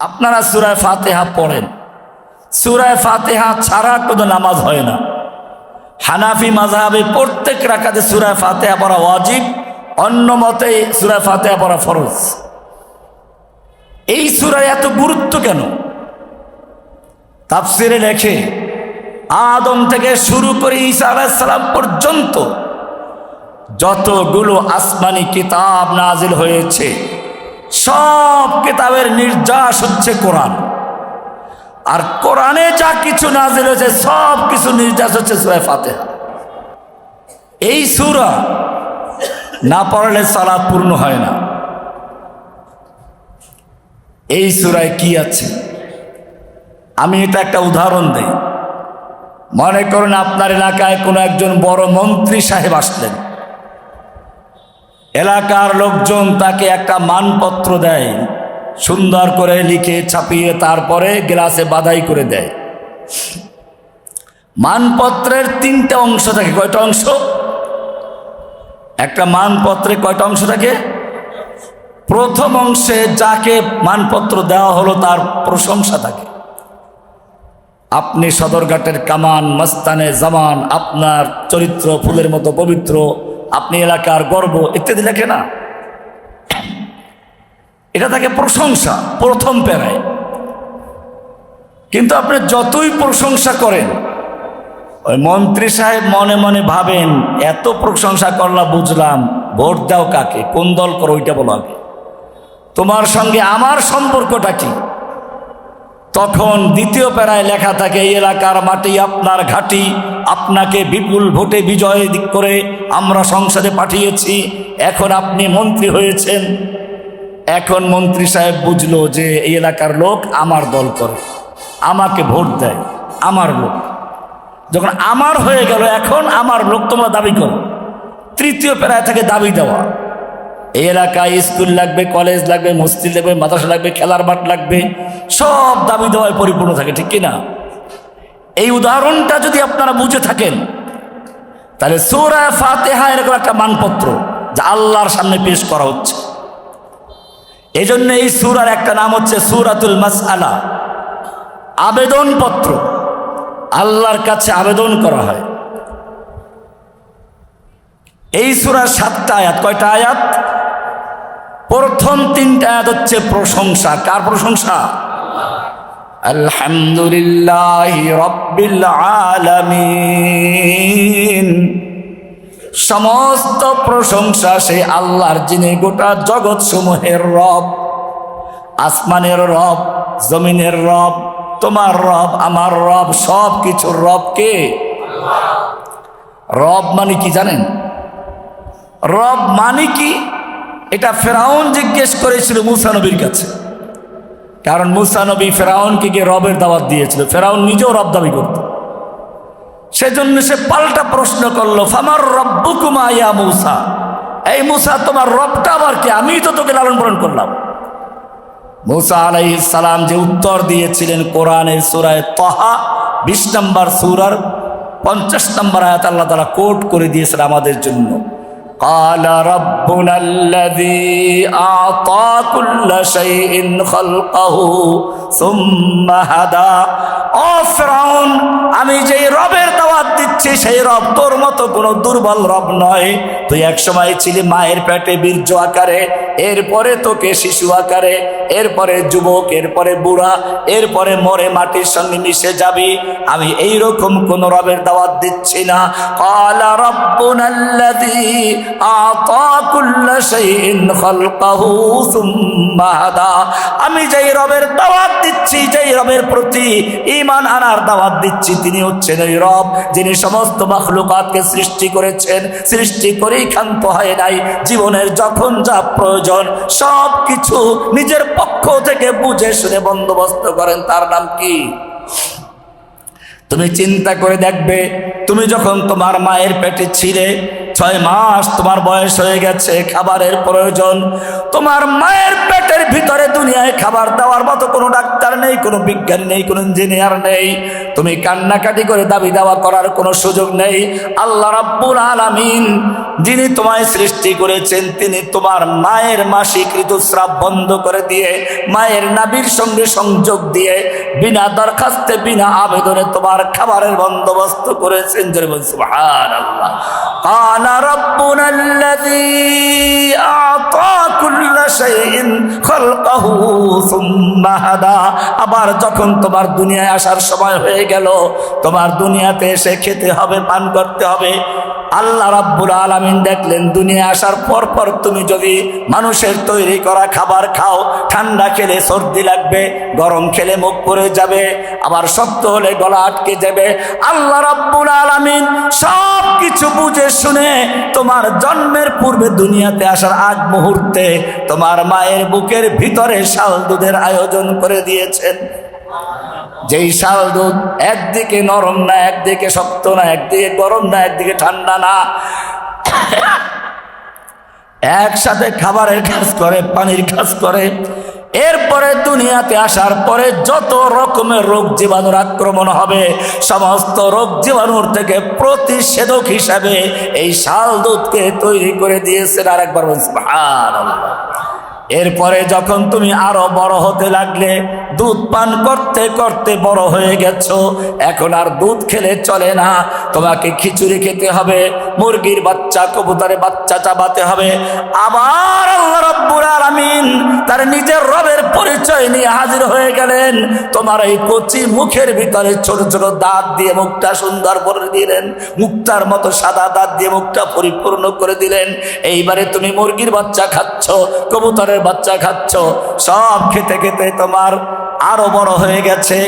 আপনারা সুরায় ফাতেহা পড়েন। সুরায় ফাতেহা ছাড়া কোনো নামাজ হয় না। হানাফি মাঝহাবে প্রত্যেক রাখাতে সুরায় ফাতেহা পড়া ওয়াজিব, অন্য মতে সুরায় ফাতেহা পড়া ফরজ। এই সুরায় এত গুরুত্ব কেন? তাফসিরে লেখে, আদম থেকে শুরু করে ঈসা আলাইসালাম পর্যন্ত যতগুলো আসমানি কিতাব নাজিল হয়েছে সব কিতাবের নির্যাস হচ্ছে কোরআন। আর কোরআনে যা কিছু নাজিল হয়েছে, সব কিছু নির্যাস হচ্ছে সুরায় ফাতেহা। এই সুরা না পড়লে সালাদ পূর্ণ হয় না। এই সুরায় কি আছে? আমি এটা একটা উদাহরণ দেই। মনে করুন আপনার এলাকায় কোনো একজন বড় মন্ত্রী সাহেব আসলেন। এলাকার লোকজন তাকে একটা মানপত্র দেয়, সুন্দর করে লিখে ছাপিয়ে তারপরে গ্লাসে বাধাই করে দেয়। মানপত্রের তিনটা অংশ থাকে। কয়টা অংশ? একটা মানপত্রে কয়টা অংশ থাকে? প্রথম অংশে যাকে মানপত্র দেওয়া হলো তার প্রশংসা থাকে। আপনি সদরঘাটের কামান, মস্তানে জামান, আপনার চরিত্র, ফুলের মতো পবিত্র আপনি এলাকার গর্ব ইত্যাদি লেখে না। এটা তাকে প্রশংসা, প্রথম প্যারায়। কিন্তু আপনি যতই প্রশংসা করেন, ওই মন্ত্রী সাহেব মনে মনে ভাবেন, এত প্রশংসা করলা বুঝলাম, ভোট দাও কাকে, কোন দল করো ওইটা বলো আগে। তোমার সঙ্গে আমার সম্পর্কটা কি? তখন দ্বিতীয় প্যারায় লেখা থাকে, এই এলাকার মাটি আপনার ঘাটি। আপনাকে বিপুল ভোটে বিজয় করে আমরা সংসদে পাঠিয়েছি। এখন আপনি মন্ত্রী হয়েছেন। এখন মন্ত্রী সাহেব বুঝলো যে এই এলাকার লোক আমার দল করে, আমাকে ভোট দেয়, আমার লোক। যখন আমার হয়ে গেল, এখন আমার লোক তোমরা দাবি করো। তৃতীয় প্যারায় থেকে দাবি দেওয়া। এই এলাকায় স্কুল লাগবে, কলেজ লাগবে, মসজিদ লাগবে, মাদ্রাসা লাগবে, খেলার মাঠ লাগবে, সব দাবি দেওয়ায় পরিপূর্ণ থাকে, ঠিক কিনা? এই উদাহরণটা যদি আপনারা বুঝে থাকেন, তাহলে সৌরা ফাতেহা এরকম একটা মানপত্র যা আল্লাহর সামনে পেশ করা হচ্ছে। এই জন্য এই সুরার একটা নাম হচ্ছে সুরাতুল মাসআলা। আবেদনপত্র। আল্লাহর কাছে আবেদন করা হয়। এই সুরার সাতটা আয়াত, কয়টা আয়াত? প্রথম তিনটা আয়াত হচ্ছে প্রশংসা। কার প্রশংসা? আলহামদুলিল্লাহ রব্বিল আলামিন। সমস্ত প্রশংসা সেই আল্লাহর, যিনি গোটা জগৎ সমূহের রব। আসমানের রব, জমিনের রব, তোমার রব, আমার রব, সব কিছুর রব কে? রব মানে কি জানেন? রব মানে কি? এটা ফেরাউন জিজ্ঞেস করেছিল মুসা নবীর কাছে। কারণ মুসা নবী ফেরাউনকে গিয়ে রবের দাওয়াত দিয়েছিল। ফেরাউন নিজেও রব দাবি করত। সেজন্য সে পাল্টা প্রশ্ন করল, ফামার রব্বুকুমা ইয়া মুসা? এই মুসা, তোমার রবটা আবার কি? আমি তো তোকে লালন পালন করলাম। মুসা আলাইহিস সালাম যে উত্তর দিয়েছিলেন কোরআনের সুরায় তহা, বিশ নম্বর সুরার পঞ্চাশ নম্বর আয়াত আল্লাহ তালা কোট করে দিয়েছেন আমাদের জন্য। قال ربنا الذي أعطى كل شيء خلقه ثم هدى. ও ফেরাউন আমি যেই রবের দিচ্ছি সেই রব তোর মতো কোনো দুর্বল রব নয়। তুই এক সময় ছিলি মায়ের পেটে বীর্য আকারে, এরপরে তোকে শিশু আকারে, এরপরে যুবক, এরপরে বুড়া, এরপরে মরে মাটির সঙ্গে মিশে যাবি। আমি এই রকম কোন রবের দাওয়াত দিচ্ছি না। কালা রব্বুনাল্লাযী আতা কুল্লা শাইইন খালকাহু সুম্মা হাদা। আমি যেই রবের দাওয়াত দিচ্ছি, যেই রবের প্রতি ঈমান আনার দাওয়াত দিচ্ছি, তিনি হচ্ছেন ওই রব যিনি সমস্ত মাখলুকাতকে সৃষ্টি করেছেন, সৃষ্টি করেই ক্ষান্ত হয় নাই। জীবনের যখন যা প্রয়োজন সব কিছু নিজের পক্ষ থেকে বুঝে শুনে বন্দোবস্ত করেন। তার নাম কি? তুমি চিন্তা করে দেখবে, তুমি যখন তোমার মায়ের পেটে ছিলে ছয় মাস তোমার বয়স হয়ে গেছে, খাবারের প্রয়োজন। তোমার মায়ের পেটের ভিতরে দুনিয়ায় খাবার দেওয়ার মতো কোনো ডাক্তার নেই, কোনো বিজ্ঞানী নেই, কোনো ইঞ্জিনিয়ার নেই। তুমি কান্নাকাটি করে দাবি দাওয়া করার কোনো সুযোগ নেই। আল্লাহ রাব্বুল আলামিন যিনি তোমায় সৃষ্টি করেছেন, তিনি তোমার মায়ের মাসিক ঋতুস্রাব বন্ধ করে দিয়ে, মায়ের নাবির সঙ্গে সংযোগ দিয়ে, বিনা দরখাস্তে, বিনা আবেদনে তোমার খাবারের বন্দোবস্ত করেছেন। সুবহানাল্লাহ। قال ربنا الذي أعطى كل شيء خلقه ثم هدى. আবার যখন তোমার দুনিয়ায় আসার সময় হয়ে গেল, তোমার দুনিয়াতে এসে খেতে হবে, পান করতে হবে। আল্লাহ রাব্বুল আলমিন দেখলেন দুনিয়া আসার পর পর তুমি যদি মানুষের তৈরি করা খাবার খাও, ঠান্ডা খেলে সর্দি লাগবে, গরম খেলে মুখ পড়ে যাবে, আবার শক্ত হলে গলা আটকে যাবে। আল্লাহ রাব্বুল আলমিন সব কিছু বুঝে শুনে তোমার জন্মের পূর্বে দুনিয়াতে আসার আগ মুহূর্তে তোমার মায়ের বুকের ভিতরে শাল দুধের আয়োজন করে দিয়েছেন। যেই শাল দুধ একদিকে নরম না, একদিকে শক্ত না, একদিকে গরম না, একদিকে ঠান্ডা না, একসাথে খাবারের কাজ করে, পানির কাজ করে এরপরে দুনিয়াতে আসার পরে যত রকমের রোগ জীবাণুর আক্রমণ হবে, সমস্ত রোগ জীবাণুর থেকে প্রতিষেধক হিসাবে এই শাল দুধকে তৈরি করে দিয়েছেন। আর একবার বলছি এরপরে যখন তুমি আরও বড় হতে লাগলে, দুধ পান করতে করতে বড় হয়ে গেছো। এখন আর দুধ খেলে চলে না। তোমাকে খিচুড়ি খেতে হবে, মুরগির বাচ্চা কবুতরে বাচ্চা চাবাতে হবে। আবার আল্লাহ রব্বুল আলামিন তার নিজের রবের পরিচয় নিয়ে হাজির হয়ে গেলেন। তোমার এই কচি মুখের ভিতরে ছোট ছোট দাঁত দিয়ে মুখটা সুন্দর করে দিলেন। মুক্তার মতো সাদা দাঁত দিয়ে মুখটা পরিপূর্ণ করে দিলেন। এইবারে তুমি মুরগির বাচ্চা খাচ্ছ, কবুতরের বাচ্চা খাচ্ছ সব খেতে খেতে তোমার আরও বড় হয়ে গেছে।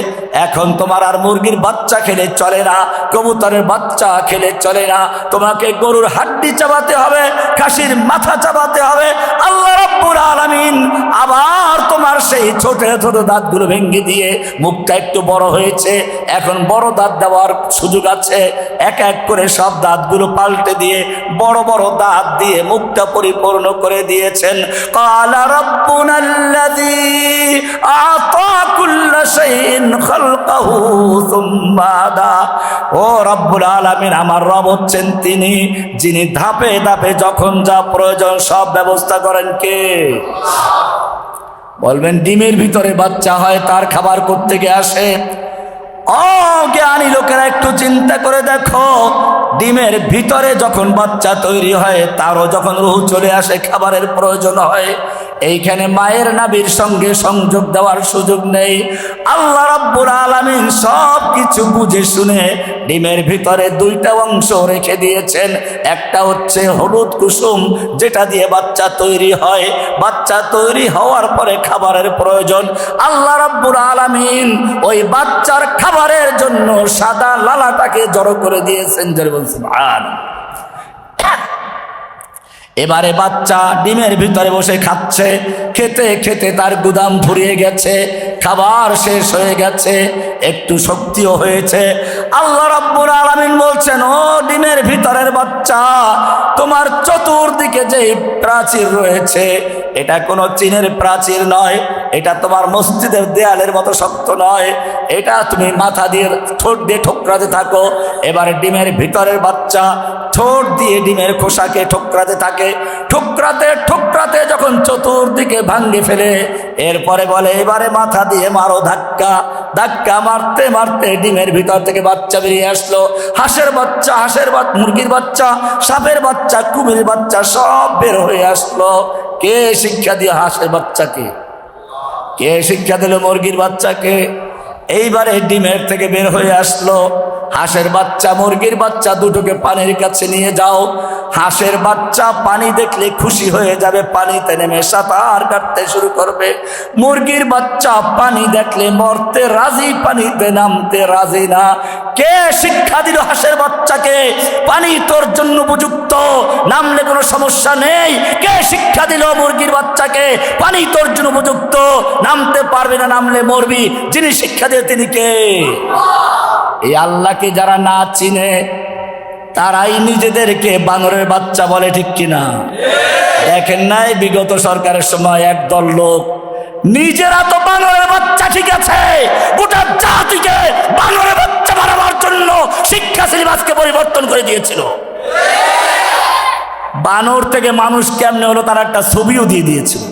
এখন তোমার আর মুরগির বাচ্চা খেলে চলে না, কবুতরের বাচ্চা খেলে চলে না। তোমাকে গরুর হাড্ডি চাবাতে হবে, খাসির মাথা চাবাতে হবে। আল্লাহ রব্বুল আলামিন আবার তোমার সেই ছোট ছোট দাঁতগুলো ভেঙে দিয়ে মুখটা একটু বড় হয়েছে। এখন বড় দাঁত দেওয়ার সুযোগ আছে। এক এক করে সব দাঁতগুলো পাল্টে দিয়ে বড় বড় দাঁত দিয়ে মুখটা পরিপূর্ণ করে দিয়েছেন। কালা রব্বুনাল্লাযী আতা কুল্লা শাইইন আমার রব হচ্ছেন তিনি, যিনি ধাপে ধাপে যখন যা প্রয়োজন সব ব্যবস্থা করেন কে? বলবেন, ডিমের ভিতরে বাচ্চা হয়, তার খাবার করতে গিয়ে আসে? জ্ঞানী লোকেরা একটু চিন্তা করে দেখো, ডিমের ভিতরে যখন বাচ্চা তৈরি হয়, তারও যখন রুহ চলে আসে, খাবারের প্রয়োজন হয়। এইখানে মায়ের নাবির সঙ্গে সংযোগ দেওয়ার সুযোগ নেই। আল্লাহ রাব্বুল আলামিন সব কিছু বুঝে শুনে ডিমের ভিতরে দুইটা অংশ রেখে দিয়েছেন। একটা হচ্ছে হলুদ কুসুম, যেটা দিয়ে বাচ্চা তৈরি হয়। বাচ্চা তৈরি হওয়ার পরে খাবারের প্রয়োজন। আল্লাহ রাব্বুল আলামিন ওই বাচ্চার খাবারের জন্য সাদা লালাটাকে জড়ো করে দিয়েছেন। যে বলছেন এবারে বাচ্চা ডিমের ভিতরে বসে খাচ্ছে, খেতে খেতে তার গুদাম ফুরিয়ে গেছে, খাবার শেষ হয়ে গেছে, একটু শক্তিও হয়েছে। আল্লাহ রাব্বুল আলামিন বলছেন, ও ডিমের ভিতরের বাচ্চা, তোমার চতুর্দিকে যে প্রাচীর রয়েছে, এটা কোনো চীনের প্রাচীর নয় এটা তোমার মসজিদের দেয়ালের মতো শক্ত নয়। এটা তুমি মাথা দিয়ে ঠোঁট দিয়ে ঠোকরাতে থাকো। এবারে ডিমের ভিতরের বাচ্চা ঠোঁট দিয়ে ডিমের খোসাকে ঠোকরাতে থাকে। ঠোকরাতে ঠোকরাতে যখন চতুর্দিকে ভাঙ্গে ফেলে, এরপরে বলে, এবারে মাথা দিয়ে মারো ধাক্কা। ধাক্কা মারতে মারতে ডিমের ভিতর থেকে বাচ্চা বেরিয়ে আসলো। হাঁসের বাচ্চা, হাঁসের মুরগির বাচ্চা, সাপের বাচ্চা, কুমির বাচ্চা সব বের হয়ে আসলো। কে শিক্ষা দিয়ে হাঁসের বাচ্চাকে? কে শিক্ষা দিল মুরগির বাচ্চাকে। এইবারে ডিমের থেকে বের হয়ে আসলো। হাঁসের বাচ্চা, মুরগির বাচ্চা দুটোকে পানির কাছে নিয়ে যাও। হাঁসের বাচ্চা পানি দেখলে খুশি হয়ে যাবে, পানিতে নেমে সাঁতার কাটতে শুরু করবে। মুরগির বাচ্চা পানি দেখলে মরতে রাজি, পানিতে নামতে রাজি না। কে শিক্ষা দিল হাঁসের বাচ্চাকে? পানি তোর জন্য উপযুক্ত। নামলে কোনো সমস্যা নেই। কে শিক্ষা দিল মুরগির বাচ্চাকে? পানি তোর জন্য উপযুক্ত। নামতে পারবে না, নামলে মরবি। যিনি শিক্ষা দিয়ে তিনি কে? এই আল্লাহকে যারা না চিনে, তারাই নিজেদেরকে বানরের বাচ্চা বলে, ঠিক কিনা? দেখেন নাই বিগত সরকারের সময় একদল লোক নিজেরা তো বানরের বাচ্চা ঠিক আছে। গোটা জাতিকে বানরের বাচ্চা বানাবার জন্য শিক্ষা সিলেবাসকে পরিবর্তন করে দিয়েছিল। বানর থেকে মানুষ কেমনে হলো তার একটা ছবিও দিয়ে দিয়েছিল।